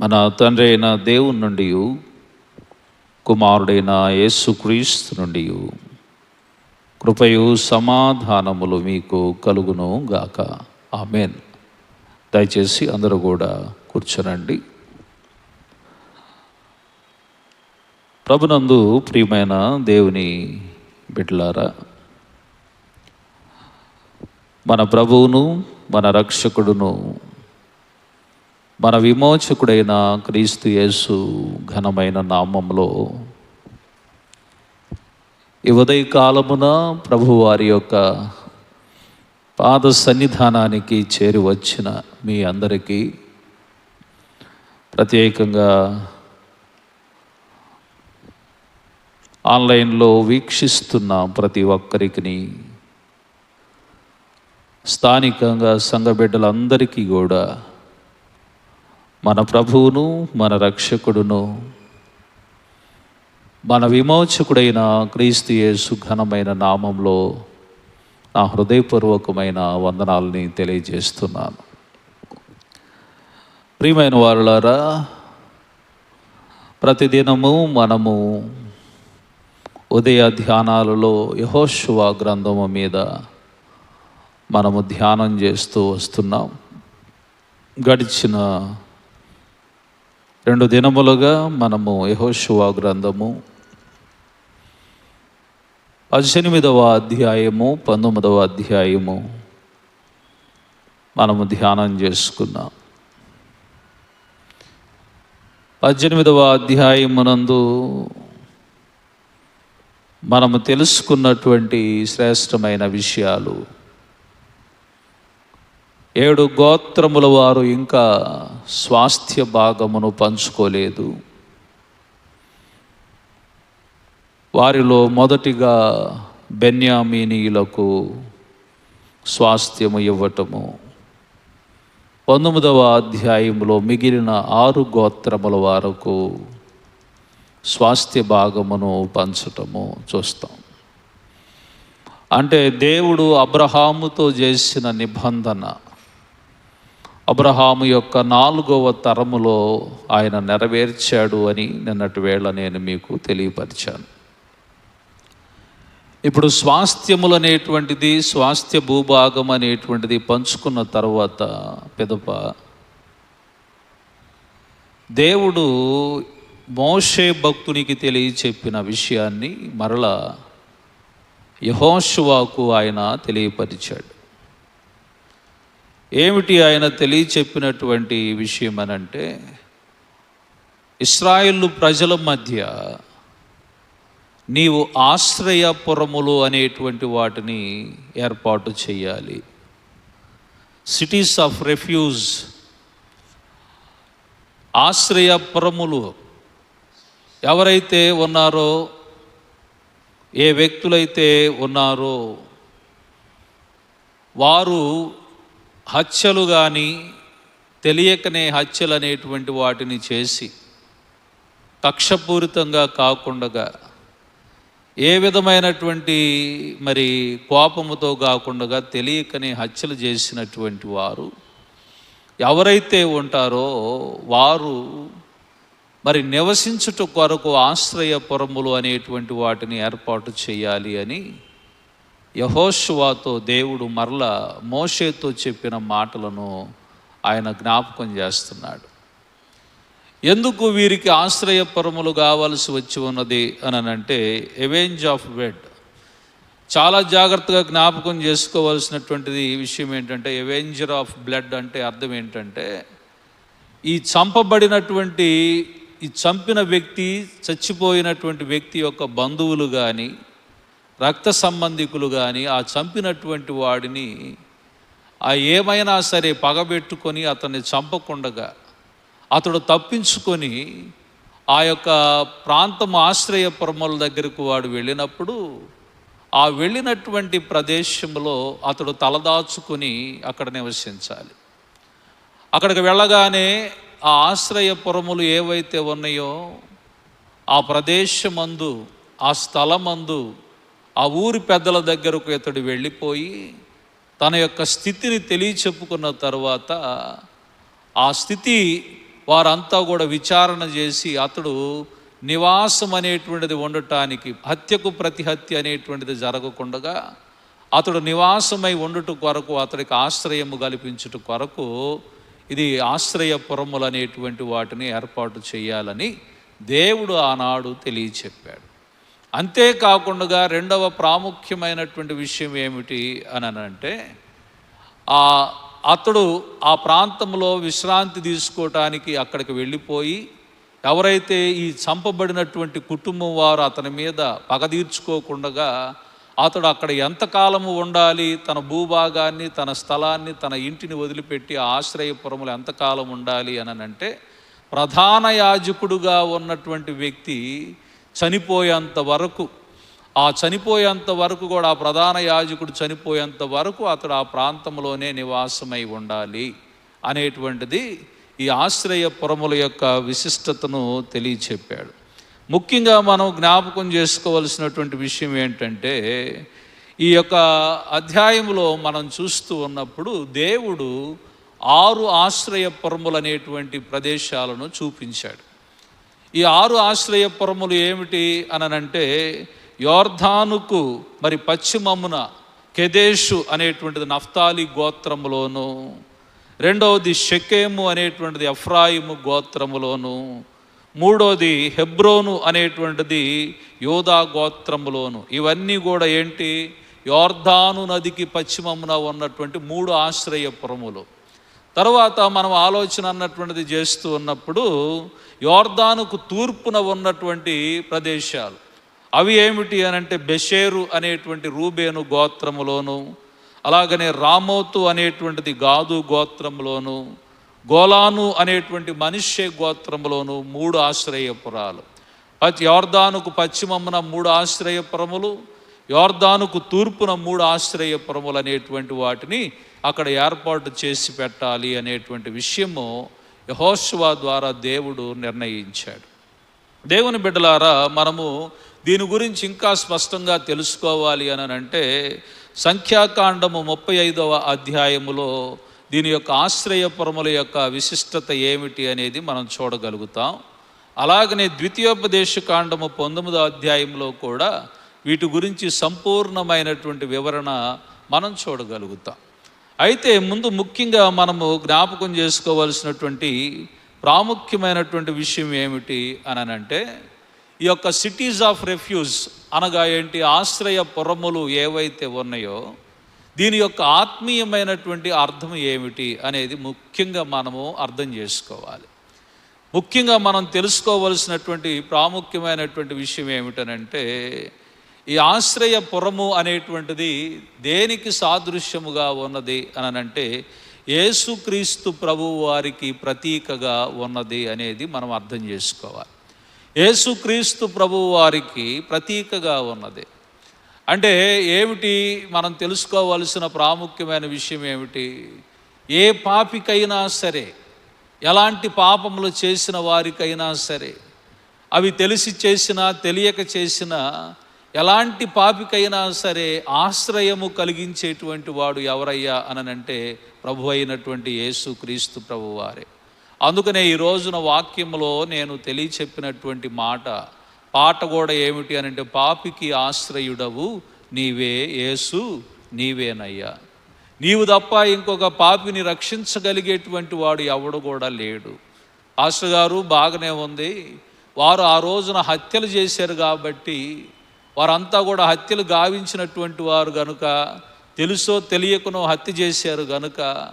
మన తండ్రి అయిన దేవుని నుండి కుమారుడైన యేసుక్రీస్తు నుండి కృపయు సమాధానములు మీకు కలుగును గాక. ఆమెన్. దయచేసి అందరూ కూడా కూర్చోనండి. ప్రభునందు ప్రియమైన దేవుని బిడ్డలారా మన ప్రభువును మన రక్షకుడును మన విమోచకుడైన క్రీస్తు యేసు ఘనమైన నామంలో ఈ ఉదయకాలమున ప్రభువారి యొక్క పాద సన్నిధానానికి చేరి వచ్చిన మీ అందరికీ ప్రత్యేకంగా ఆన్లైన్లో వీక్షిస్తున్న ప్రతి ఒక్కరికి స్థానికంగా సంఘ బిడ్డలందరికీ కూడా మన ప్రభువును మన రక్షకుడును మన విమోచకుడైన క్రీస్తు యేసు ఘనమైన నామంలో నా హృదయపూర్వకమైన వందనాలని తెలియజేస్తున్నాను. ప్రియమైన వారులారా ప్రతిదినము మనము ఉదయ ధ్యానాలలో యహోశువ గ్రంథము మీద మనము ధ్యానం చేస్తూ వస్తున్నాం. గడిచిన రెండు దినములుగా మనము యహోశివా గ్రంథము పద్దెనిమిదవ అధ్యాయము పంతొమ్మిదవ అధ్యాయము మనము ధ్యానం చేసుకున్నాం పద్దెనిమిదవ అధ్యాయమునందు మనము తెలుసుకున్నటువంటి శ్రేష్టమైన విషయాలు ఏడు గోత్రముల వారు ఇంకా స్వాస్థ్య భాగమును పంచుకోలేదు. వారిలో మొదటిగా బెన్యామీనీయులకు స్వాస్థ్యము ఇవ్వటము. పంతొమ్మిదవ అధ్యాయంలో మిగిలిన ఆరు గోత్రముల వారకు స్వాస్థ్య భాగమును పంచటము చూస్తాం. అంటే దేవుడు అబ్రహాముతో చేసిన నిబంధన అబ్రహాము యొక్క నాలుగవ తరములో ఆయన నెరవేర్చాడు అని నిన్నటి వేళ నేను మీకు తెలియపరిచాను. ఇప్పుడు స్వాస్థ్యములు అనేటువంటిది స్వాస్థ్య భూభాగం అనేటువంటిది పంచుకున్న తర్వాత పెదప దేవుడు మోషే భక్తునికి తెలియచెప్పిన విషయాన్ని మరలా యహోశువాకు ఆయన తెలియపరిచాడు. ఏమిటి ఆయన తెలియచెప్పినటువంటి విషయం అనంటే ఇస్రాయిల్ ప్రజల మధ్య నీవు ఆశ్రయపురములు అనేటువంటి వాటిని ఏర్పాటు చేయాలి సిటీస్ ఆఫ్ రెఫ్యూజ్ ఆశ్రయపురములు ఎవరైతే ఉన్నారో ఏ వ్యక్తులైతే ఉన్నారో వారు హత్యలు కానీ తెలియకనే హత్యలు అనేటువంటి వాటిని చేసి కక్షపూరితంగా కాకుండా ఏ విధమైనటువంటి మరి కోపముతో కాకుండా తెలియకనే హత్యలు చేసినటువంటి వారు ఎవరైతే ఉంటారో వారు మరి నివసించుట కొరకు ఆశ్రయపురములు అనేటువంటి వాటిని ఏర్పాటు చేయాలి అని యహోషువాతో దేవుడు మరల మోషేతో చెప్పిన మాటలను ఆయన జ్ఞాపకం చేస్తున్నాడు. ఎందుకు వీరికి ఆశ్రయపరములు కావాల్సి వచ్చి ఉన్నది అని అంటే ఎవేంజ్ ఆఫ్ వెడ్ చాలా జాగ్రత్తగా జ్ఞాపకం చేసుకోవాల్సినటువంటిది ఈ విషయం ఏంటంటే ఎవెంజర్ ఆఫ్ బ్లడ్ అంటే అర్థం ఏంటంటే ఈ చంపబడినటువంటి ఈ చంపిన వ్యక్తి చచ్చిపోయినటువంటి వ్యక్తి యొక్క బంధువులు కానీ రక్త సంబంధికులు కానీ ఆ చంపినటువంటి వాడిని ఆ ఏమైనా సరే పగబెట్టుకొని అతన్ని చంపకుండగా అతడు తప్పించుకొని ఆ యొక్క ప్రాంతం ఆశ్రయపురముల దగ్గరకు వాడు వెళ్ళినప్పుడు ఆ వెళ్ళినటువంటి ప్రదేశంలో అతడు తలదాచుకుని అక్కడ నివసించాలి. అక్కడికి వెళ్ళగానే ఆ ఆశ్రయపురములు ఏవైతే ఉన్నాయో ఆ ప్రదేశమందు ఆ స్థలమందు ఆ ఊరి పెద్దల దగ్గరకు ఇతడు వెళ్ళిపోయి తన యొక్క స్థితిని తెలియచెప్పుకున్న తర్వాత ఆ స్థితి వారంతా కూడా విచారణ చేసి అతడు నివాసం అనేటువంటిది ఉండటానికి హత్యకు ప్రతిహత్య అనేటువంటిది జరగకుండగా అతడు నివాసమై ఉండుట కొరకు అతడికి ఆశ్రయము కల్పించుట కొరకు ఇది ఆశ్రయపురములు అనేటువంటి వాటిని ఏర్పాటు చేయాలని దేవుడు ఆనాడు తెలియచెప్పాడు. అంతేకాకుండా రెండవ ప్రాముఖ్యమైనటువంటి విషయం ఏమిటి అని అంటే ఆ అతడు ఆ ప్రాంతంలో విశ్రాంతి తీసుకోవటానికి అక్కడికి వెళ్ళిపోయి ఎవరైతే ఈ చంపబడినటువంటి కుటుంబం వారు అతని మీద పగ తీర్చుకోకుండా అతడు అక్కడ ఎంతకాలము ఉండాలి తన భూభాగాన్ని తన స్థలాన్ని తన ఇంటిని వదిలిపెట్టి ఆశ్రయపురములు ఎంతకాలం ఉండాలి అని అంటే ప్రధాన యాజకుడుగా ఉన్నటువంటి వ్యక్తి చనిపోయేంత వరకు ఆ చనిపోయేంత వరకు కూడా ఆ ప్రధాన యాజకుడు చనిపోయేంత వరకు అతడు ఆ ప్రాంతంలోనే నివాసమై ఉండాలి అనేటువంటిది ఈ ఆశ్రయ పురముల యొక్క విశిష్టతను తెలియచెప్పాడు. ముఖ్యంగా మనం జ్ఞాపకం చేసుకోవలసినటువంటి విషయం ఏంటంటే ఈ యొక్క అధ్యాయంలో మనం చూస్తూ ఉన్నప్పుడు దేవుడు ఆరు ఆశ్రయ పురములు అనేటువంటి ప్రదేశాలను చూపించాడు. ఈ ఆరు ఆశ్రయపురములు ఏమిటి అననంటే యోర్ధానుకు మరి పశ్చిమమున కెదేషు అనేటువంటిది నఫ్తాలి గోత్రములోను రెండవది షకేము అనేటువంటిది ఎఫ్రాయిము గోత్రములోను మూడోది హెబ్రోను అనేటువంటిది యోధా గోత్రములోను. ఇవన్నీ కూడా ఏంటి? యోర్ధాను నదికి పశ్చిమమున ఉన్నటువంటి మూడు ఆశ్రయపురములు. తర్వాత మనం ఆలోచన అన్నటువంటిది చేస్తూ ఉన్నప్పుడు యోర్దానుకు తూర్పున ఉన్నటువంటి ప్రదేశాలు. అవి ఏమిటి అని అంటే బెషేరు అనేటువంటి రూబేను గోత్రములోను అలాగనే రామోతు అనేటువంటిది గాదు గోత్రములోను గోలాను అనేటువంటి మనిషే గోత్రములోను మూడు ఆశ్రయపురాలు. యోర్దానుకు పశ్చిమమున మూడు ఆశ్రయపురములు యోర్దానుకు తూర్పున మూడు ఆశ్రయపురములు అనేటువంటి వాటిని అక్కడ ఏర్పాటు చేసి పెట్టాలి అనేటువంటి విషయము యహోశివా ద్వారా దేవుడు నిర్ణయించాడు. దేవుని బిడ్డలారా మనము దీని గురించి ఇంకా స్పష్టంగా తెలుసుకోవాలి అని అంటే సంఖ్యాకాండము ముప్పై ఐదవ అధ్యాయములో దీని యొక్క ఆశ్రయపురముల యొక్క విశిష్టత ఏమిటి అనేది మనం చూడగలుగుతాం. అలాగనే ద్వితీయోపదేశ కాండము పంతొమ్మిదో అధ్యాయంలో కూడా వీటి గురించి సంపూర్ణమైనటువంటి వివరణ మనం చూడగలుగుతాం. అయితే ముందు ముఖ్యంగా మనము జ్ఞాపకం చేసుకోవాల్సినటువంటి ప్రాముఖ్యమైనటువంటి విషయం ఏమిటి అని అంటే ఈ యొక్క సిటీస్ ఆఫ్ రెఫ్యూజ్ అనగా ఏంటి? ఆశ్రయ పురములు ఏవైతే ఉన్నాయో దీని యొక్క ఆత్మీయమైనటువంటి అర్థం ఏమిటి అనేది ముఖ్యంగా మనము అర్థం చేసుకోవాలి. ముఖ్యంగా మనం తెలుసుకోవలసినటువంటి ప్రాముఖ్యమైనటువంటి విషయం ఏమిటనంటే ఈ ఆశ్రయ పురము అనేటువంటిది దేనికి సాదృశ్యముగా ఉన్నది అనంటే యేసుక్రీస్తు ప్రభు వారికి ప్రతీకగా ఉన్నది అనేది మనం అర్థం చేసుకోవాలి. యేసుక్రీస్తు ప్రభు వారికి ప్రతీకగా ఉన్నది. అంటే ఏమిటి? మనం తెలుసుకోవలసిన ప్రాముఖ్యమైన విషయం ఏమిటి? ఏ పాపికైనా సరే ఎలాంటి పాపములు చేసిన వారికైనా సరే అవి తెలిసి చేసినా తెలియక చేసినా ఎలాంటి పాపికైనా సరే ఆశ్రయము కలిగించేటువంటి వాడు ఎవరయ్యా అనంటే ప్రభు అయినటువంటి యేసు క్రీస్తు ప్రభువారే. అందుకనే ఈ రోజున వాక్యంలో నేను తెలియచెప్పినటువంటి మాట పాట కూడా ఏమిటి అని అంటే పాపికి ఆశ్రయుడవు నీవే యేసు నీవేనయ్యా. నీవు తప్ప ఇంకొక పాపిని రక్షించగలిగేటువంటి వాడు ఎవడు కూడా లేడు. పాస్టర్ గారు బాగానే ఉంది. వారు ఆ రోజున హత్యలు చేశారు కాబట్టి వారంతా కూడా హత్యలు గావించినటువంటి వారు గనుక తెలుసో తెలియకునో హత్య చేశారు గనుక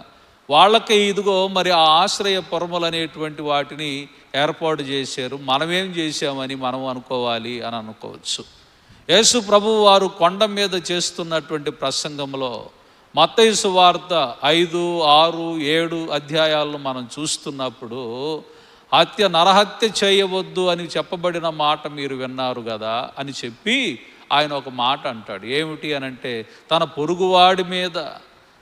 వాళ్ళకి ఇదిగో మరి ఆ ఆశ్రయ పొరములు అనేటువంటి వాటిని ఏర్పాటు చేశారు. మనమేం చేశామని మనం అనుకోవాలి అని అనుకోవచ్చు. యేసు ప్రభు వారు కొండ మీద చేస్తున్నటువంటి ప్రసంగంలో మత్తయసు వార్త ఐదు ఆరు ఏడు అధ్యాయాలను మనం చూస్తున్నప్పుడు హత్య నరహత్య చేయవద్దు అని చెప్పబడిన మాట మీరు విన్నారు కదా అని చెప్పి ఆయన ఒక మాట అంటాడు. ఏమిటి అని అంటే తన పొరుగువాడి మీద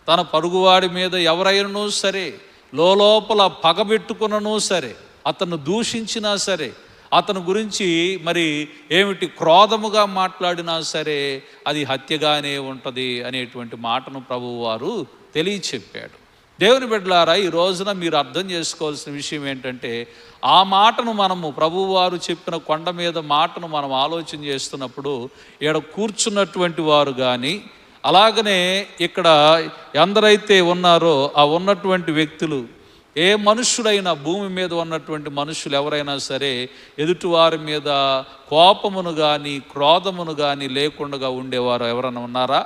తన పొరుగువాడి మీద ఎవరైనను సరే లోపల పగబెట్టుకున్ననూ సరే అతను దూషించినా సరే అతని గురించి మరి ఏమిటి క్రోధముగా మాట్లాడినా సరే అది హత్యగానే ఉంటుంది అనేటువంటి మాటను ప్రభువు వారు తెలియచెప్పాడు. దేవుని బిడ్డలారా ఈ రోజున మీరు అర్థం చేసుకోవాల్సిన విషయం ఏంటంటే ఆ మాటను మనము ప్రభువారు చెప్పిన కొండ మీద మాటను మనం ఆలోచన చేస్తున్నప్పుడు ఇక్కడ కూర్చున్నటువంటి వారు కానీ అలాగనే ఇక్కడ ఎందరైతే ఉన్నారో ఆ ఉన్నటువంటి వ్యక్తులు ఏ మనుషుడైనా భూమి మీద ఉన్నటువంటి మనుషులు ఎవరైనా సరే ఎదుటివారి మీద కోపమును కానీ క్రోధమును కానీ లేకుండా ఉండేవారు ఎవరైనా ఉన్నారా?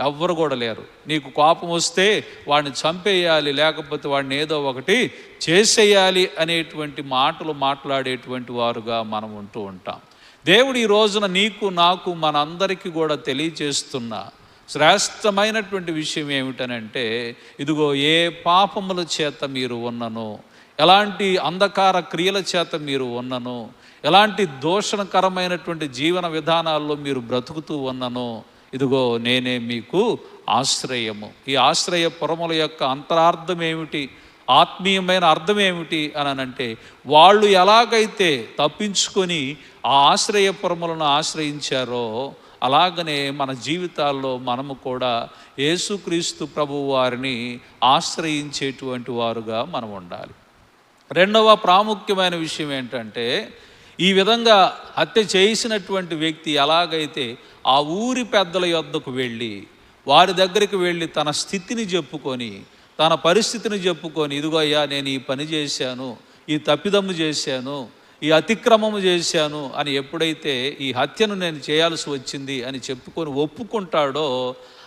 ఎవ్వరు కూడా లేరు. నీకు కోపం వస్తే వాడిని చంపేయాలి లేకపోతే వాడిని ఏదో ఒకటి చేసేయాలి అనేటువంటి మాటలు మాట్లాడేటువంటి వారుగా మనం ఉంటూ ఉంటాం. దేవుడు ఈ రోజున నీకు నాకు మనందరికీ కూడా తెలియజేస్తున్న శ్రేష్టమైనటువంటి విషయం ఏమిటనంటే ఇదిగో ఏ పాపముల చేత మీరు ఉన్నను ఎలాంటి అంధకార క్రియల చేత మీరు ఉన్నను ఎలాంటి దోషణకరమైనటువంటి జీవన విధానాల్లో మీరు బ్రతుకుతూ ఉన్నను ఇదిగో నేనే మీకు ఆశ్రయము. ఈ ఆశ్రయ పురముల యొక్క అంతరార్థం ఏమిటి? ఆత్మీయమైన అర్థం ఏమిటి? అని అంటే వాళ్ళు ఎలాగైతే తప్పించుకొని ఆ ఆశ్రయపురములను ఆశ్రయించారో అలాగనే మన జీవితాల్లో మనము కూడా యేసుక్రీస్తు ప్రభు వారిని ఆశ్రయించేటువంటి వారుగా మనం ఉండాలి. రెండవ ప్రాముఖ్యమైన విషయం ఏంటంటే ఈ విధంగా హత్య చేసినటువంటి వ్యక్తి ఎలాగైతే ఆ ఊరి పెద్దల యొద్దకు వెళ్ళి వారి దగ్గరికి వెళ్ళి తన స్థితిని చెప్పుకొని తన పరిస్థితిని చెప్పుకొని ఇదిగో అయ్యా నేను ఈ పని చేశాను ఈ తప్పిదమ్ము చేశాను ఈ అతిక్రమము చేశాను అని ఎప్పుడైతే ఈ హత్యను నేను చేయాల్సి వచ్చింది అని చెప్పుకొని ఒప్పుకుంటాడో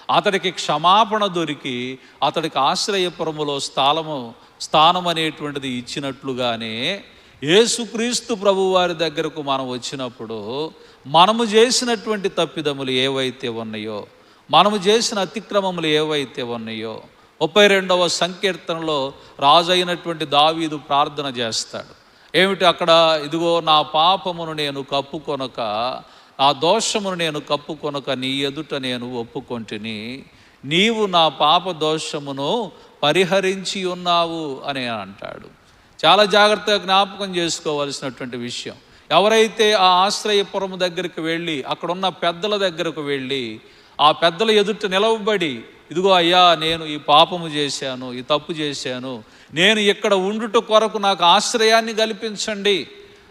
అతడికి క్షమాపణ దొరికి అతడికి ఆశ్రయపురములో స్థానము స్థానం అనేటువంటిది ఇచ్చినట్లుగానే యేసుక్రీస్తు ప్రభు వారి దగ్గరకు మనం వచ్చినప్పుడు మనము చేసినటువంటి తప్పిదములు ఏవైతే ఉన్నాయో మనము చేసిన అతిక్రమములు ఏవైతే ఉన్నాయో ముప్పై రెండవ సంకీర్తనలో రాజు అయినటువంటి దావీదు ప్రార్థన చేస్తాడు. ఏమిటి అక్కడ? ఇదిగో నా పాపమును నేను కప్పుకొనక నా దోషమును నేను కప్పుకొనక నీ ఎదుట నేను ఒప్పుకొంటిని నీవు నా పాప దోషమును పరిహరించి ఉన్నావు అని అంటాడు. చాలా జాగ్రత్తగా జ్ఞాపకం చేసుకోవాల్సినటువంటి విషయం. ఎవరైతే ఆ ఆశ్రయపురం దగ్గరికి వెళ్ళి అక్కడున్న పెద్దల దగ్గరకు వెళ్ళి ఆ పెద్దల ఎదుట నిలవబడి ఇదిగో అయ్యా నేను ఈ పాపము చేశాను ఈ తప్పు చేశాను నేను ఇక్కడ ఉండుట కొరకు నాకు ఆశ్రయాన్ని కల్పించండి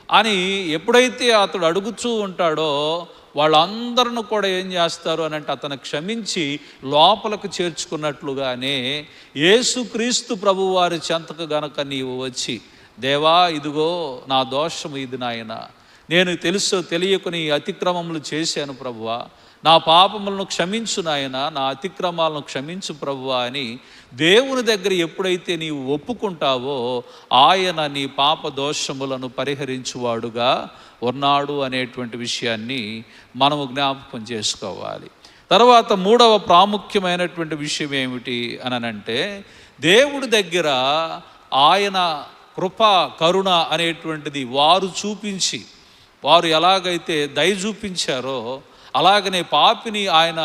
అని ఎప్పుడైతే అతడు అడుగుచూ ఉంటాడో వాళ్ళందరిని కూడా ఏం చేస్తారు అని అంటే అతను క్షమించి లోపలకు చేర్చుకున్నట్లుగానే యేసుక్రీస్తు ప్రభువారి చెంతకు గనక నీవు వచ్చి దేవా ఇదిగో నా దోషము ఇది నాయన. నేను తెలుసు తెలియకుని అతిక్రమములు చేశాను ప్రభువా. నా పాపములను క్షమించు నాయన నా అతిక్రమాలను క్షమించు ప్రభువా అని దేవుని దగ్గర ఎప్పుడైతే నీవు ఒప్పుకుంటావో ఆయన నీ పాప దోషములను పరిహరించువాడుగా ఉన్నాడు అనేటువంటి విషయాన్ని మనము జ్ఞాపకం చేసుకోవాలి. తర్వాత మూడవ ప్రాముఖ్యమైనటువంటి విషయం ఏమిటి అనంటే దేవుడి దగ్గర ఆయన కృప కరుణ అనేటువంటిది వారు చూపించి వారు ఎలాగైతే దయ చూపించారో అలాగనే పాపిని ఆయన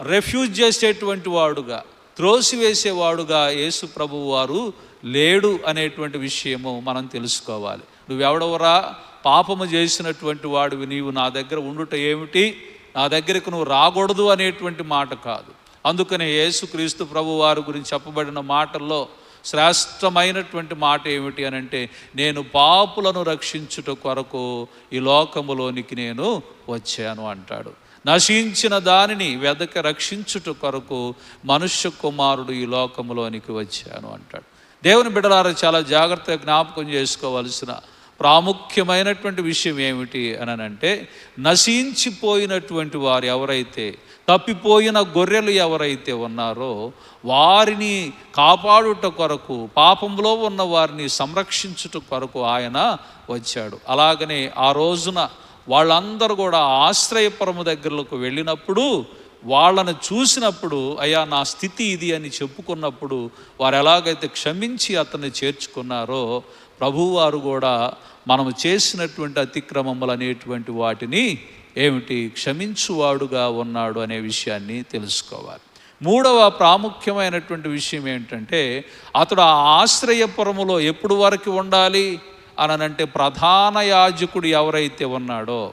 రెఫ్యూజ్ చేసేటువంటి వాడుగా త్రోసివేసేవాడుగా యేసు ప్రభు వారు లేడు అనేటువంటి విషయము మనం తెలుసుకోవాలి. నువ్వెవడవరా? పాపము చేసినటువంటి వాడివి నీవు నా దగ్గర ఉండుట ఏమిటి? నా దగ్గరకు నువ్వు రాకూడదు అనేటువంటి మాట కాదు. అందుకనే యేసుక్రీస్తు ప్రభు వారి గురించి చెప్పబడిన మాటల్లో శ్రేష్టమైనటువంటి మాట ఏమిటి అని అంటే నేను పాపులను రక్షించుట కొరకు ఈ లోకములోనికి నేను వచ్చాను అంటాడు. నశించిన దానిని వెదక రక్షించుట కొరకు మనుష్య కుమారుడు ఈ లోకములోనికి వచ్చాను అంటాడు. దేవుని బిడలారా చాలా జాగ్రత్తగా జ్ఞాపకం చేసుకోవాల్సిన ప్రాముఖ్యమైనటువంటి విషయం ఏమిటి అని అంటే నశించిపోయినటువంటి వారు ఎవరైతే తప్పిపోయిన గొర్రెలు ఎవరైతే ఉన్నారో వారిని కాపాడుట కొరకు పాపంలో ఉన్న వారిని సంరక్షించుట కొరకు ఆయన వచ్చాడు. అలాగనే ఆ రోజున వాళ్ళందరూ కూడా ఆశ్రయపురము దగ్గరకు వెళ్ళినప్పుడు వాళ్ళని చూసినప్పుడు అయ్యా నా స్థితి ఇది అని చెప్పుకున్నప్పుడు వారు ఎలాగైతే క్షమించి అతన్ని చేర్చుకున్నారో ప్రభువారు కూడా మనము చేసినటువంటి అతిక్రమములు అనేటువంటి వాటిని ఏమిటి? క్షమించువాడుగా ఉన్నాడు అనే విషయాన్ని తెలుసుకోవాలి. మూడవ ప్రాముఖ్యమైనటువంటి విషయం ఏంటంటే అతడు ఆ ఆశ్రయపురములో ఎప్పుడు వరకు ఉండాలి? అనంటే ప్రధాన యాజకుడు ఎవరైతే ఉన్నాడో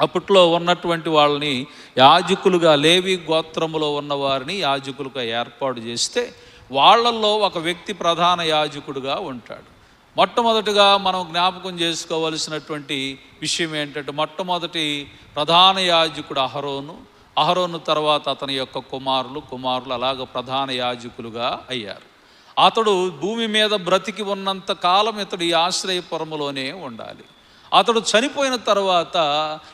అప్పట్లో ఉన్నటువంటి వాళ్ళని యాజకులుగా లేవి గోత్రములో ఉన్న వారిని యాజకులుగా ఏర్పాటు చేస్తే వాళ్ళల్లో ఒక వ్యక్తి ప్రధాన యాజకుడుగా ఉంటాడు. మొట్టమొదటిగా మనం జ్ఞాపకం చేసుకోవలసినటువంటి విషయం ఏంటంటే మొట్టమొదటి ప్రధాన యాజకుడు అహరోను. అహరోను తర్వాత అతని యొక్క కుమారులు కుమారులు అలాగ ప్రధాన యాజకులుగా అయ్యారు. అతడు భూమి మీద బ్రతికి ఉన్నంత కాలం ఇతడు ఈ ఆశ్రయపురములోనే ఉండాలి. అతడు చనిపోయిన తర్వాత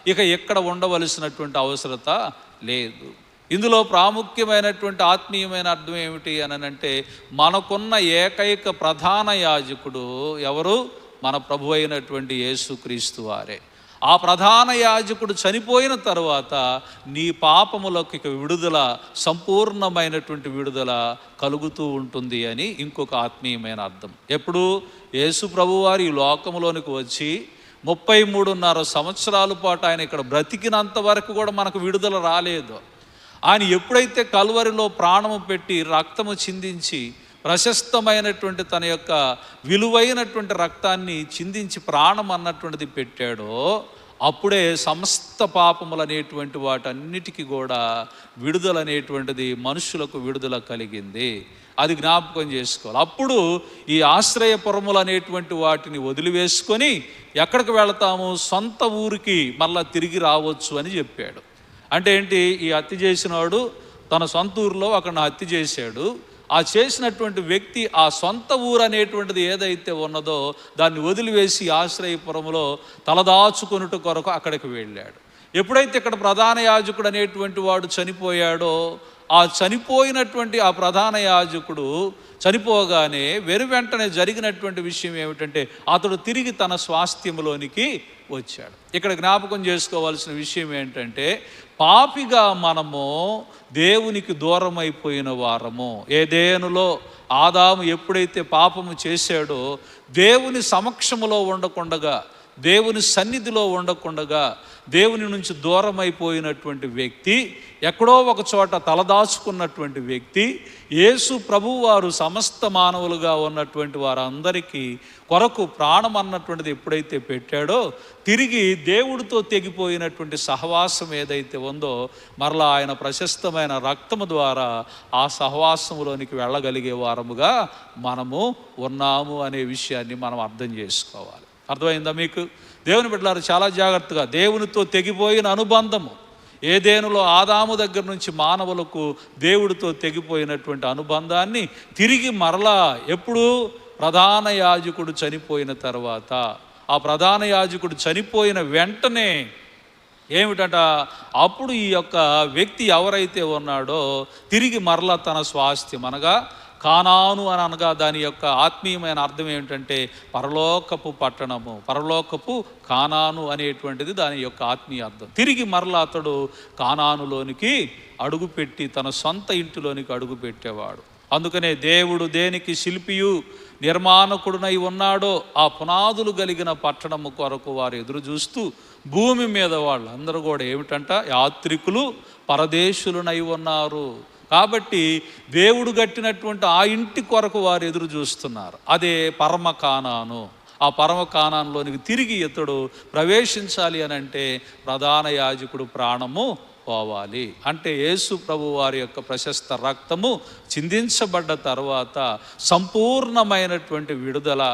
ఇక ఎక్కడ ఉండవలసినటువంటి అవసరత లేదు. ఇందులో ప్రాముఖ్యమైనటువంటి ఆత్మీయమైన అర్థం ఏమిటి అని అంటే మనకున్న ఏకైక ప్రధాన యాజకుడు ఎవరు? మన ప్రభు అయినటువంటి యేసుక్రీస్తు వారే. ఆ ప్రధాన యాజకుడు చనిపోయిన తర్వాత నీ పాపములకు ఇక విడుదల సంపూర్ణమైనటువంటి విడుదల కలుగుతూ ఉంటుంది అని ఇంకొక ఆత్మీయమైన అర్థం. ఎప్పుడు? యేసు ప్రభువారి ఈ లోకములోనికి వచ్చి ముప్పై మూడున్నర సంవత్సరాల పాటు ఆయన ఇక్కడ బ్రతికినంత వరకు కూడా మనకు విడుదల రాలేదు. ఆయన ఎప్పుడైతే కలువరిలో ప్రాణము పెట్టి రక్తము చిందించి ప్రశస్తమైనటువంటి తన యొక్క విలువైనటువంటి రక్తాన్ని చిందించి ప్రాణం అన్నటువంటిది పెట్టాడో అప్పుడే సమస్త పాపములు అనేటువంటి వాటన్నిటికీ కూడా విడుదల అనేటువంటిది మనుషులకు విడుదల కలిగింది. అది జ్ఞాపకం చేసుకోవాలి. అప్పుడు ఈ ఆశ్రయపురములు అనేటువంటి వాటిని వదిలివేసుకొని ఎక్కడికి వెళతాము? సొంత ఊరికి మళ్ళా తిరిగి రావచ్చు అని చెప్పాడు. అంటే ఏంటి? ఈ హత్య చేసినవాడు తన సొంత ఊరిలో అక్కడ హత్య చేశాడు. ఆ చేసినటువంటి వ్యక్తి ఆ సొంత ఊరు అనేటువంటిది ఏదైతే ఉన్నదో దాన్ని వదిలివేసి ఆశ్రయపురంలో తలదాచుకొనుట కొరకు అక్కడికి వెళ్ళాడు. ఎప్పుడైతే ఇక్కడ ప్రధాన యాజకుడు అనేటువంటి వాడు చనిపోయాడో ఆ చనిపోయినటువంటి ఆ ప్రధాన యాజకుడు చనిపోగానే వెనువెంటనే జరిగినటువంటి విషయం ఏమిటంటే అతడు తిరిగి తన స్వాస్థ్యంలోనికి వచ్చాడు. ఇక్కడ జ్ఞాపకం చేసుకోవాల్సిన విషయం ఏంటంటే పాపిగా మనము దేవునికి దూరం అయిపోయిన వారము. ఏదేనులో ఆదాము ఎప్పుడైతే పాపము చేశాడో దేవుని సమక్షములో ఉండకుండగా దేవుని సన్నిధిలో ఉండకుండగా దేవుని నుంచి దూరం అయిపోయినటువంటి వ్యక్తి ఎక్కడో ఒక చోట తలదాచుకున్నటువంటి వ్యక్తి యేసు ప్రభువారు సమస్త మానవులుగా ఉన్నటువంటి వారందరికీ కొరకు ప్రాణం అన్నటువంటిది ఎప్పుడైతే పెట్టాడో తిరిగి దేవుడితో తెగిపోయినటువంటి సహవాసం ఏదైతే ఉందో మరలా ఆయన ప్రశస్తమైన రక్తము ద్వారా ఆ సహవాసములోనికి వెళ్ళగలిగే వారముగా మనము ఉన్నాము అనే విషయాన్ని మనం అర్థం చేసుకోవాలి. అర్థమైందా మీకు? దేవుని బిడ్డలారు చాలా జాగ్రత్తగా దేవునితో తెగిపోయిన అనుబంధము ఏదేనులో ఆదాము దగ్గర నుంచి మానవులకు దేవుడితో తెగిపోయినటువంటి అనుబంధాన్ని తిరిగి మరలా ఎప్పుడు ప్రధాన యాజకుడు చనిపోయిన తర్వాత ఆ ప్రధాన యాజకుడు చనిపోయిన వెంటనే ఏమిటంట అప్పుడు ఈ యొక్క వ్యక్తి ఎవరైతే ఉన్నాడో తిరిగి మరలా తన స్వాస్థ్యం అనగా కానాను అని అనగా దాని యొక్క ఆత్మీయమైన అర్థం ఏమిటంటే పరలోకపు పట్టణము. పరలోకపు కానాను అనేటువంటిది దాని యొక్క ఆత్మీయ అర్థం. తిరిగి మరలా అతడు కానానులోనికి అడుగుపెట్టి తన సొంత ఇంటిలోనికి అడుగుపెట్టేవాడు. అందుకనే దేవుడు దేనికి శిల్పియు నిర్మాణకుడునై ఉన్నాడో ఆ పునాదులు కలిగిన పట్టణము కొరకు వారు ఎదురు చూస్తూ భూమి మీద వాళ్ళందరూ కూడా ఏమిటంట? యాత్రికులు పరదేశులునై ఉన్నారు. కాబట్టి దేవుడు కట్టినటువంటి ఆ ఇంటి కొరకు వారు ఎదురు చూస్తున్నారు. అదే పరమ కానాను. ఆ పరమ కానాన్లోనికి తిరిగి ఇతడు ప్రవేశించాలి అని అంటే ప్రధాన యాజకుడు ప్రాణము పోవాలి. అంటే యేసు ప్రభు వారి యొక్క ప్రశస్త రక్తము చిందించబడ్డ తర్వాత సంపూర్ణమైనటువంటి విడుదల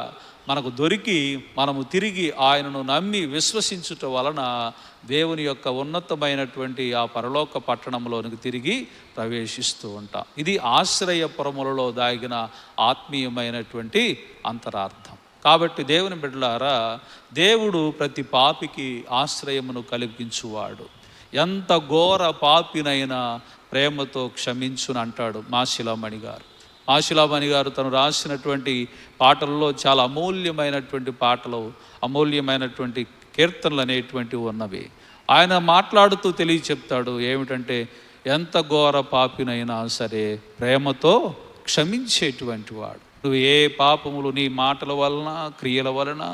మనకు దొరికి మనము తిరిగి ఆయనను నమ్మి విశ్వసించుట వలన దేవుని యొక్క ఉన్నతమైనటువంటి ఆ పరలోక పట్టణంలోనికి తిరిగి ప్రవేశిస్తూ ఉంటాం. ఇది ఆశ్రయపురములలో దాగిన ఆత్మీయమైనటువంటి అంతరార్థం. కాబట్టి దేవుని బిడ్డలారా దేవుడు ప్రతి పాపికి ఆశ్రయమును కలిగించువాడు. ఎంత ఘోర పాపినైనా ప్రేమతో క్షమించునంటాడు అంటాడు మాశిలామణి గారు ఆశిలాభాని గారు తను రాసినటువంటి పాటల్లో చాలా అమూల్యమైనటువంటి పాటలు అమూల్యమైనటువంటి కీర్తనలు అనేటువంటివి ఉన్నవి. ఆయన మాట్లాడుతూ తెలియ చెప్తాడు ఏమిటంటే ఎంత ఘోర పాపినైనా సరే ప్రేమతో క్షమించేటువంటి వాడు. నువ్వు ఏ పాపములు నీ మాటల వలన క్రియల వలన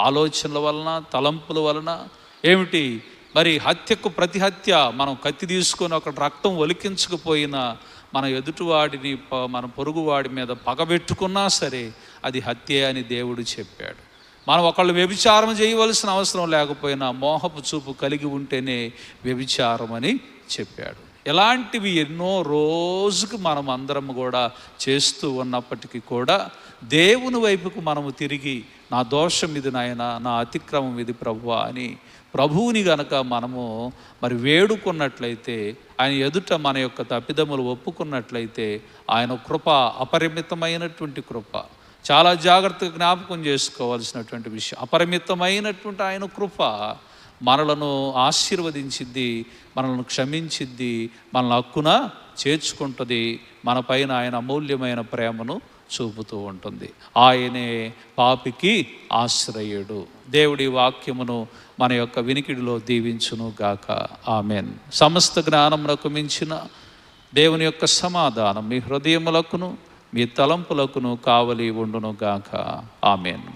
ఆలోచనల వలన తలంపుల వలన ఏమిటి? మరి హత్యకు ప్రతి హత్య మనం కత్తి తీసుకొని ఒక రక్తం ఒలికించకపోయినా మన ఎదుటివాడిని మన పొరుగువాడి మీద పగబెట్టుకున్నా సరే అది హత్యే అని దేవుడు చెప్పాడు. మనం ఒకళ్ళు వ్యభిచారం చేయవలసిన అవసరం లేకపోయినా మోహపు చూపు కలిగి ఉంటేనే వ్యభిచారం అని చెప్పాడు. ఎలాంటివి ఎన్నో రోజుకు మనం అందరం కూడా చేస్తూ ఉన్నప్పటికీ కూడా దేవుని వైపుకు మనము తిరిగి నా దోషం ఇది నాయన నా అతిక్రమం ఇది ప్రభు అని ప్రభువుని గనక మనము మరి వేడుకున్నట్లయితే ఆయన ఎదుట మన యొక్క తప్పిదములు ఒప్పుకున్నట్లయితే ఆయన కృప అపరిమితమైనటువంటి కృప. చాలా జాగ్రత్తగా జ్ఞాపకం చేసుకోవాల్సినటువంటి విషయం. అపరిమితమైనటువంటి ఆయన కృప మనలను ఆశీర్వదించిద్ది మనల్ని క్షమించిద్ది మనల్ని హక్కున చేర్చుకుంటుంది మన పైన ఆయన అమూల్యమైన ప్రేమను చూపుతూ ఉంటుంది. ఆయనే పాపికి ఆశ్రయుడు. దేవుడి వాక్యమును మన యొక్క వినికిడిలో దీవించును గాక. ఆమెన్. సమస్త జ్ఞానమునకు మించిన దేవుని యొక్క సమాధానం మీ హృదయములకును మీ తలంపులకును కావలి ఉండును గాక. ఆమెన్.